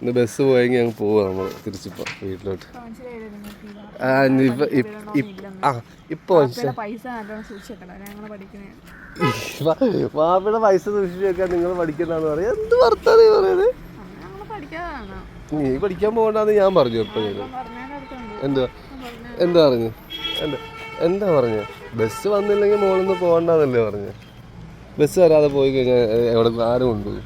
ഇന്ന് ബസ് പോയെങ്കിൽ ഞങ്ങൾ പോവാ നമ്മൾ തിരിച്ചിപ്പോൾ വീട്ടിലോട്ട്. ആ ആ ഇപ്പൊ മനസ്സിലായി പൈസ നല്ലോണം സൂക്ഷിച്ചേക്കണം ഞങ്ങൾ പഠിക്കണേ. വാപ്പയുടെ പൈസ സൂക്ഷിച്ചു വെക്കാൻ നിങ്ങൾ പഠിക്കുന്നതാണെന്ന് പറയാ. എന്ത് വർത്താനം പറയുന്നത് ഞങ്ങൾ പഠിക്കാതാണ്. നീ പഠിക്കാൻ പോകണ്ടെന്ന് ഞാൻ പറഞ്ഞു എപ്പോഴും പറഞ്ഞതിന്റെ അടുത്തുണ്ട് എന്തുവാ? എന്താ പറഞ്ഞു? എന്താ എന്താ പറഞ്ഞു? ബസ് വന്നില്ലെങ്കിൽ മോളിന്ന് പോകണ്ടെന്നല്ലേ പറഞ്ഞു. ബസ് വരാതെ പോയി കഴിഞ്ഞാൽ എവിടെ ആരും കൊണ്ടുപോകും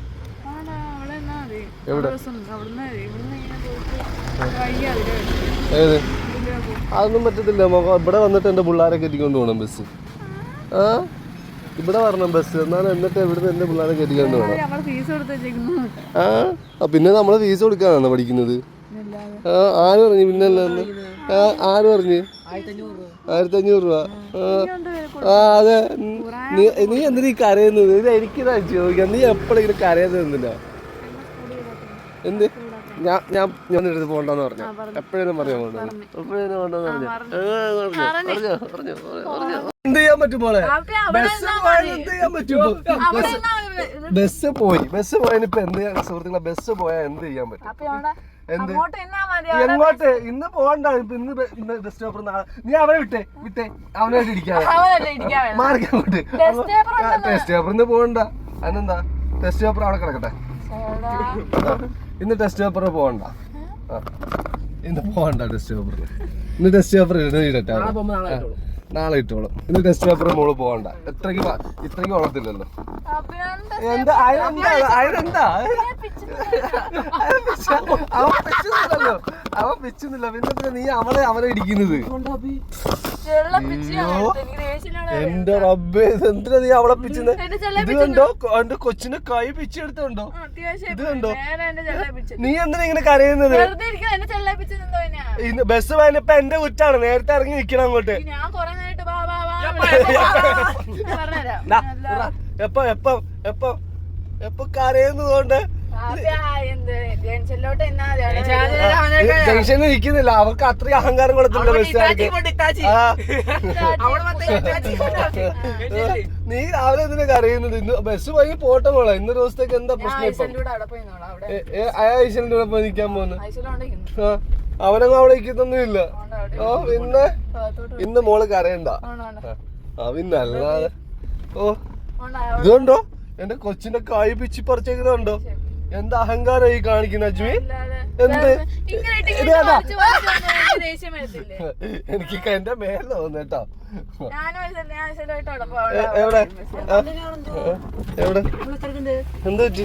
ഏത്. അതൊന്നും പറ്റത്തില്ല. ഇവിടെ വന്നിട്ട് എന്റെ പിള്ളേരെ കെട്ടിക്കൊണ്ട് പോകണം ബസ് ആ? ഇവിടെ വരണം ബസ് എന്നാലും എന്നിട്ട് ഇവിടുന്ന് എന്റെ പിള്ളേരെ കെട്ടിക്കൊണ്ട് പോകണം ആ? ആ, പിന്നെ നമ്മൾ ഫീസ് കൊടുക്കാനാണ് പഠിക്കുന്നത്? ആര് പറഞ്ഞു? പിന്നെ അല്ലാന്ന്? ആ ആര് പറഞ്ഞു? ആയിരത്തി അഞ്ഞൂറ് രൂപ. ആ അതെ. നീ നീ എന്തിനാ ഈ കരയുന്നത്? ഇത് എനിക്കിതാ ചോദിക്കാം നീ എപ്പോഴും ഇങ്ങനെ കരയുന്നത് എന്തിനാ എന്ത്? ഞാൻ ഞാൻ ഞാൻ എടുത്ത് പോകണ്ടെന്ന് പറഞ്ഞു? എപ്പോഴും പറയാൻ പോകണ്ട? എപ്പോഴും പോകണ്ടെന്ന് പറഞ്ഞു? പറഞ്ഞോ, പറഞ്ഞോ, പറഞ്ഞോ, പറഞ്ഞോ. എന്ത് ചെയ്യാൻ പറ്റും പോലെ ബസ് പോയാൽ എന്ത് ചെയ്യാൻ പറ്റും ബസ് ബസ് പോയി. ബസ് പോയതിന് ഇപ്പൊ എന്ത് ചെയ്യാൻ സുഹൃത്തുക്കളെ ബസ് പോയാൽ എന്ത് ചെയ്യാൻ പറ്റും? എന്ത്? എങ്ങോട്ട്? ഇന്ന് പോകണ്ട. ഇപ്പൊ ഇന്ന് ബസ് സ്റ്റോപ്പർ നാളെ നീ അവനെ വിട്ടേ വിട്ടേ. അവനായിട്ട് ഇരിക്കാതെ മാറിക്കാൻ ഇരിക്കാൻ ബസ് ഇന്ന് പോകണ്ട. അതിനെന്താ ടെസ്റ്റ് പേപ്പർ അവിടെ കിടക്കട്ടെ. ഇന്ന് ടെസ്റ്റ് പേപ്പർ പോകണ്ട. ഇന്ന് പോകണ്ട ടെസ്റ്റ് പേപ്പർ ഇന്ന് ടെസ്റ്റ് പേപ്പർ ഇടട്ടെ. നാളെ ഇട്ടോളും. ഇന്ന് ടെസ്റ്റ് പേപ്പർ മോൾ പോകണ്ട. ഇത്രയ്ക്ക് ഇത്രക്ക് ഞാൻ എന്താ അതിനെന്താ അതിനെന്താ അവൻ പിച്ച- അവൻ പിച്ചുന്നില്ലല്ലോ അവൻ പിന്നെ പിന്നെ നീ അവളെ അവളെ ഇടിക്കുന്നത് എന്റെ റബ്ബേ എന്തിനാ നീ അവളെ പിച്ചുന്നെ. ഇത് കണ്ടോ? എന്റെ കൊച്ചിനെ കൈ പിച്ചെടുത്തുണ്ടോ അത്യാവശ്യം ഇത് കണ്ടോ? നീ എന്തിനാ ഇങ്ങനെ കരയുന്നത്? ബസ് പോയപ്പോ എന്റെ കുറ്റാണ്. നേരത്തെ ഇറങ്ങി നിക്കണം അങ്ങോട്ട്. ഞാൻ എപ്പ എപ്പ വാ വാ വാ ഞാൻ പറഞ്ഞുതരാം. ദാ, ഇറ. എപ്പോ എപ്പോ എപ്പോ എപ്പോ കരയുന്നതുകൊണ്ട് ജംഗ്ഷനിൽ നിൽക്കുന്നില്ല. അവർക്ക് അത്രയും അഹങ്കാരം കൊടുത്തില്ല ബസ്സുകാർക്ക്. നീ രാവിലെ എന്തിനാ അറിയുന്നത് ഇന്ന് ബസ് പോയി പോട്ടെ മോളെ. ഇന്ന് ദിവസത്തേക്ക് എന്താ പ്രശ്നം ഐശ്വര്യന്റെ കൂടെ പോയി നിൽക്കാൻ പോകുന്നു. അവനങ്ങ് അവിടെ നിൽക്കുന്നൊന്നും ഇല്ല. ഓ പിന്നെ? ഭാഗത്തോട്ട് ഇന്ന് മോൾ കരയണ്ട. ആ പിന്നെ അല്ലാതെ. ഓ ഇതുണ്ടോ? എന്റെ കൊച്ചിന്റെ കായ് പിച്ചി പറിച്ചേക്കുന്നുണ്ടോ എന്താ അഹങ്കാരം ഈ കാണിക്കുന്ന അജ്മി എന്ത്? ഇത് എനിക്ക് എന്റെ മേലെ അവിടെ എവിടെ? എവിടെ? എന്താ പറ്റി?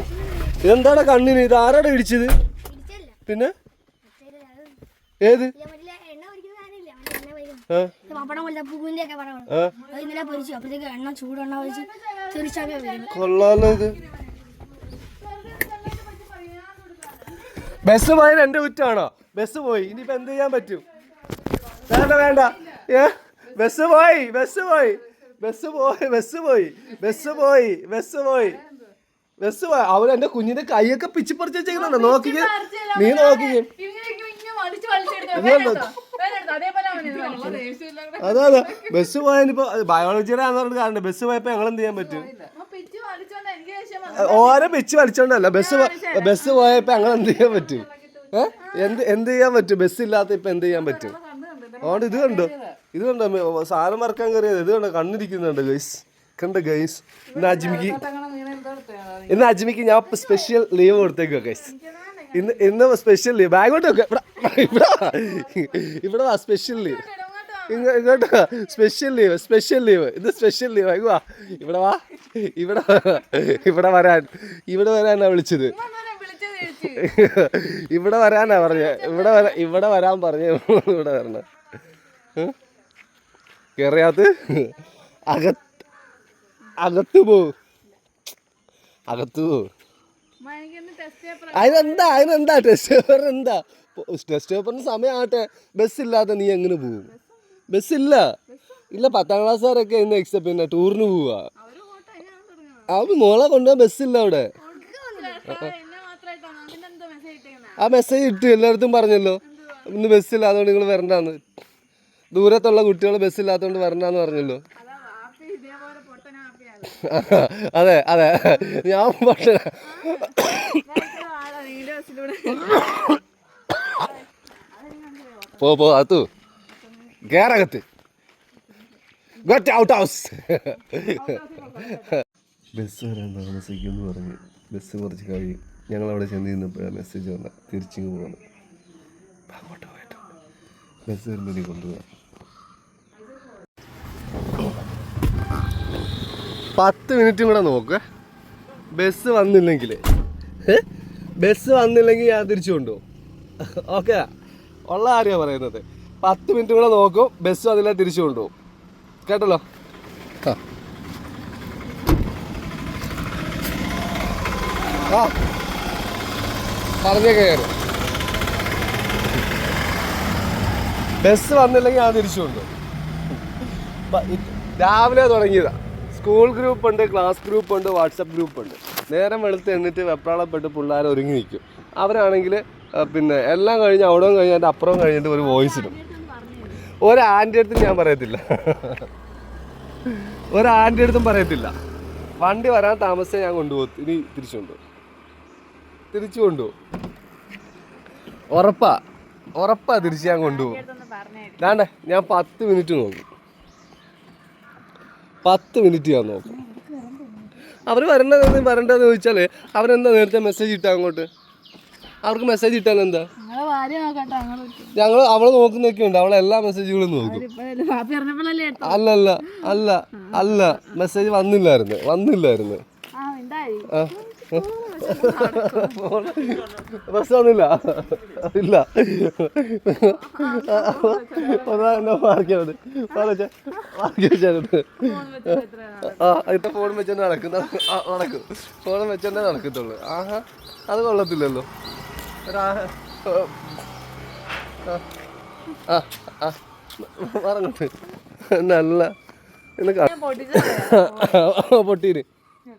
ഇതെന്താടാ കണ്ണിന്? ഇത് ആരാടെ ഇടിച്ചത്? പിന്നെ? ഏത്? കൊള്ളാലോ പൊരിക്കുന്ന ബസ് പോയത് എന്റെ കുറ്റമാണോ ബസ് പോയി. ഇനിയിപ്പോ എന്ത് ചെയ്യാൻ പറ്റും? വേണ്ട വേണ്ട. ഏ? ബസ് പോയി ബസ് പോയി. ബസ് പോയി ബസ് പോയി. ബസ് പോയി ബസ് പോയി. ബസ് പോയി. അവൻ എന്റെ കുഞ്ഞിന്റെ കൈയൊക്കെ പിച്ചി പറിച്ച് ചെയ്യുന്നുണ്ട് നോക്കിക്ക്. നീ നോക്കിക്കേ. അതാ അതാ. ബസ് പോയതിനിപ്പോ ബയോളജിയുടെ ആണെന്ന് പറഞ്ഞിട്ട് കാരണം ബസ് പോയപ്പോ ഞങ്ങൾ എന്ത് ചെയ്യാൻ പറ്റും? ഓരോ പിച്ച് വലിച്ചോണ്ടല്ല. ബസ് ബസ് പോയപ്പോ അങ്ങനെ എന്ത് ചെയ്യാൻ പറ്റും? എന്ത് എന്ത് ചെയ്യാൻ പറ്റും? ബസ് ഇല്ലാത്ത ഇപ്പൊ എന്ത് ചെയ്യാൻ പറ്റും? അതുകൊണ്ട് ഇത് കണ്ടോ. ഇത് കണ്ടോ. സാധനം മറക്കാൻ കയറിയത്. ഇത് കണ്ടോ. കണ്ണിരിക്കുന്നുണ്ട് ഗൈസ്. കണ്ട ഗൈസ്. ഇന്ന് അജ്മിക്ക് ഇന്ന് അജ്മിക്ക് ഞാൻ സ്പെഷ്യൽ ലീവ് കൊടുത്തേക്കുക ഗൈസ്. ഇന്ന് ഇന്ന് സ്പെഷ്യൽ ലീവ് ബാഗോട്ട് വെക്ക. ഇവിടെ ഇവിടെ ഇവിടെ സ്പെഷ്യൽ ലീവ് ഇങ്ങോട്ട് വാ. സ്പെഷ്യൽ ലീവ് സ്പെഷ്യൽ ലീവ് ഇത് സ്പെഷ്യൽ ലീവ് ആയി വാ. ഇവിടെ വാ. ഇവിടെ ഇവിടെ വരാൻ. ഇവിടെ വരാനാ വിളിച്ചത്. ഇവിടെ വരാനാ പറഞ്ഞ. ഇവിടെ വരാ ഇവിടെ വരാൻ പറഞ്ഞ. ഇവിടെ വരണ. കേറിയാത്ത്. അകത്ത് അകത്ത് പോ. അകത്ത് പോ. അതിനെന്താ? അതിനെന്താ? ടെസ്റ്റ് പേപ്പർ എന്താ? ടെസ്റ്റ് പേപ്പറിന് സമയമാകട്ടെ ബസ് ഇല്ലാതെ നീ എങ്ങനെ പോകും ബസ് ഇല്ല ഇല്ല പത്താം ക്ലാസ്സുകാരൊക്കെ ഇന്ന് എക്സെപ്റ്റ് പിന്നെ ടൂറിന് പോവാ. അവ മോളെ കൊണ്ടുപോകാൻ ബസ്സില്ല അവിടെ. ആ മെസ്സേജ് ഇട്ടു എല്ലായിടത്തും പറഞ്ഞല്ലോ. ഇന്ന് ബസ്സില്ല അതുകൊണ്ട് നിങ്ങൾ വരണ്ടാന്ന്. ദൂരത്തുള്ള കുട്ടികൾ ബസ്സില്ലാത്തതുകൊണ്ട് വരണ്ടാന്ന് പറഞ്ഞല്ലോ. അതാ. അതെ ഞാൻ പക്ഷേ പോ പോ അത്തു കേറകത്ത് ഗെറ്റ് ഔട്ട് ഹൗസ് ബസ് വരാൻ താമസിക്കുമെന്ന് പറഞ്ഞ്. ബസ് കുറച്ച് കഴിയും ഞങ്ങൾ അവിടെ ചെന്ന് നിന്നപ്പോഴാണ് മെസ്സേജ് വന്ന തിരിച്ചു പോകണം അങ്ങോട്ട് പോയിട്ട്. ബസ് വരുമ്പോൾ നീ കൊണ്ടുപോകാം പത്ത് മിനിറ്റും കൂടെ നോക്ക്. ബസ് വന്നില്ലെങ്കിൽ. ബസ് വന്നില്ലെങ്കിൽ ഞാൻ തിരിച്ചു കൊണ്ടുപോകും. ഓക്കെ. ഉള്ള കാര്യമാണ് പറയുന്നത്. പത്ത് മിനിറ്റ് കൂടെ നോക്കും ബസ് അതിലെ തിരിച്ചു കൊണ്ടുപോകും. കേട്ടല്ലോ? ആ. പറഞ്ഞേ കയറി ബസ് വന്നില്ലെങ്കിൽ ഞാൻ തിരിച്ചു കൊണ്ടുപോകും. രാവിലെ തുടങ്ങിയതാ. സ്കൂൾ ഗ്രൂപ്പ് ഉണ്ട് ക്ലാസ് ഗ്രൂപ്പ് ഉണ്ട് വാട്സപ്പ് ഗ്രൂപ്പ് ഉണ്ട്. നേരം വെളുത്ത് എന്നിട്ട് വെപ്രാളപ്പെട്ട് പിള്ളേർ ഒരുങ്ങി നിൽക്കും. അവരാണെങ്കിൽ പിന്നെ എല്ലാം കഴിഞ്ഞ് അവിടെ കഴിഞ്ഞ് അതിന്റെ അപ്പുറം കഴിഞ്ഞിട്ട് ഒരു വോയിസ് ഇടും. ഒരു ആന്റി അടുത്തും ഞാൻ പറയത്തില്ല. ഒരാന്റെ അടുത്തും പറയത്തില്ല. വണ്ടി വരാൻ താമസിച്ചാൽ ഞാൻ കൊണ്ടുപോകും. ഇനി തിരിച്ചു കൊണ്ടുപോകും. തിരിച്ചു കൊണ്ടുപോകും. ഉറപ്പാ. ഉറപ്പാ തിരിച്ച് ഞാൻ കൊണ്ടുപോകും. വേണ്ട ഞാൻ പത്ത് മിനിറ്റ് നോക്കും. പത്ത് മിനിറ്റ് ഞാൻ നോക്കും. അവർ വരണ്ടതെന്ന് വരേണ്ടതെന്ന് ചോദിച്ചാൽ അവരെന്താ നേരത്തെ മെസ്സേജ് ഇട്ടാ അങ്ങോട്ട്? അവർക്ക് മെസ്സേജ് ഇട്ടാൽ എന്താ? ഞങ്ങൾ അവൾ നോക്കുന്നൊക്കെയുണ്ട്. നോക്കുന്നൊക്കെ അവളെ എല്ലാ മെസ്സേജുകളും നോക്കും. അല്ലല്ല അല്ല അല്ല. മെസ്സേജ് വന്നില്ലായിരുന്നു. വന്നില്ലായിരുന്നു. ബസ് വന്നില്ല. ഇല്ല. എന്നെ മാർക്കിയത് മാർക്കി വെച്ചത് ആ ഇപ്പൊ ഫോൺ വെച്ചെന്നെ നടക്കുന്ന നടക്കും. ഫോൺ വെച്ചെന്നെ നടക്കത്തുള്ളൂ. ആഹാ അത് കൊള്ളത്തില്ലല്ലോ. ഒരാ ആ ആ പറഞ്ഞിട്ട് നല്ല പൊട്ടീര്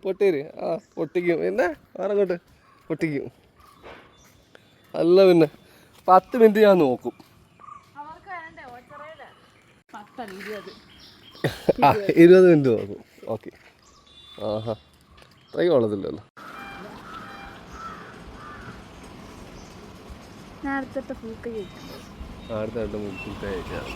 പൊട്ടീര് ആ പൊട്ടിക്കും. പിന്നെ പറഞ്ഞിട്ട് പൊട്ടിക്കും. അല്ല പിന്നെ പത്ത് മിനിറ്റ് ഞാൻ നോക്കും. ഇരുപത്. ആ ഇരുപത് മിനിറ്റ് നോക്കും. ഓക്കെ. ആഹാ. അത്രയും കൊള്ളത്തില്ലല്ലോ നേരത്തെ പൂക്ക ചോദിച്ചു അടുത്ത രണ്ട് മുപ്പത്തി അയക്കാം